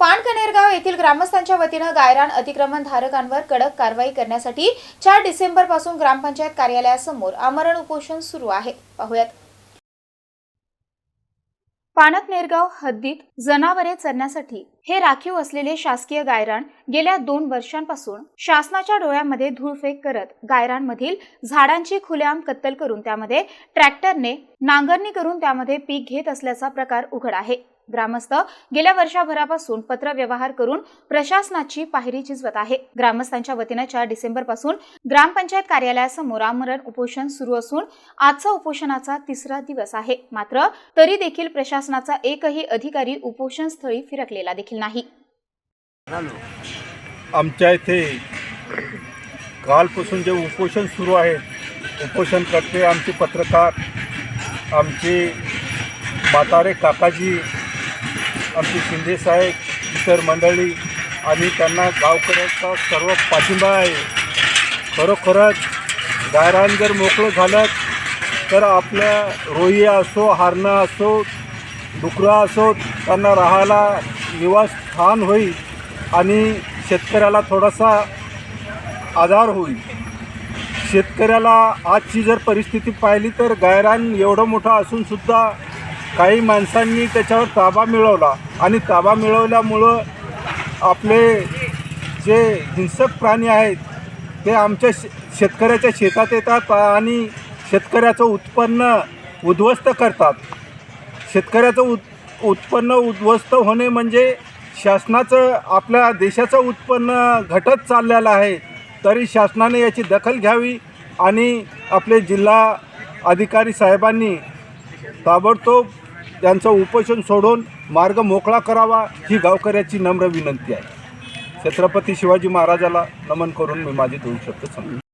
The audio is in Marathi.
पाणकनेरगाव येथील ग्रामस्थांच्या वतीनं गायरान अतिक्रमण धारकांवर कडक कारवाई करण्यासाठी चार डिसेंबरपासून ग्रामपंचायत कार्यालयासमोर आमरण उपोषण सुरू आहे. पाहुयात. पाणकनेरगाव हद्दीत जनावरे चरण्यासाठी हे राखीव असलेले शासकीय गायरान गेल्या दोन वर्षांपासून शासनाच्या डोळ्यामध्ये धूळफेक करत गायरांमधील झाडांची खुलेआम कत्तल करून त्यामध्ये ट्रॅक्टरने नांगरणी करून त्यामध्ये पीक घेत असल्याचा प्रकार उघड आहे. ग्रामस्थ गेल्या वर्षभरापासून पत्र व्यवहार करून प्रशासनाची पायरी झिजवत आहे. ग्रामस्थांच्या वतीनं चार डिसेंबरपासून ग्रामपंचायत कार्यालयासमोर आमरण उपोषण सुरू असून आजचा उपोषणाचा तिसरा दिवस आहे. मात्र तरी देखील प्रशासनाचा एकही अधिकारी उपोषण स्थळी फिरकलेला देखील नाही. आमच्या इथे कालपासून जे उपोषण सुरू आहे उपोषण करते आमचे पत्रकार आमचे म्हातारे काकाजी आमचे शिंदेसाहेब इतर मंडळी आणि त्यांना गावकऱ्यांचा सर्व पाठिंबा आहे. खरोखरच गायरान जर मोकळं झालं तर आपल्या रोही असो हारणं असो डुकरं असो त्यांना राहायला निवासस्थान होईल आणि शेतकऱ्याला थोडासा आधार होईल. शेतकऱ्याला आजची जर परिस्थिती पाहिली तर गायरान एवढं मोठं असूनसुद्धा काही माणसांनी त्याच्यावर ताबा मिळवला आणि ताबा मिळवल्यामुळं आपले जे हिंसक प्राणी आहेत ते आमच्या शे शेतकऱ्याच्या शेतात येतात आणि शेतकऱ्याचं उत्पन्न उद्ध्वस्त करतात. शेतकऱ्याचं उत् उत्पन्न उद्ध्वस्त होणे म्हणजे शासनाचं आपल्या देशाचं उत्पन्न घटत चाललेलं आहे तरी शासनाने याची दखल घ्यावी आणि आपले जिल्हा अधिकारी साहेबांनी ताबडतोब त्यांचं उपोषण सोडून मार्ग मोकळा करावा ही गावकऱ्याची नम्र विनंती आहे. छत्रपती शिवाजी महाराजाला नमन करून मी माझे दोन शब्द सांगतो.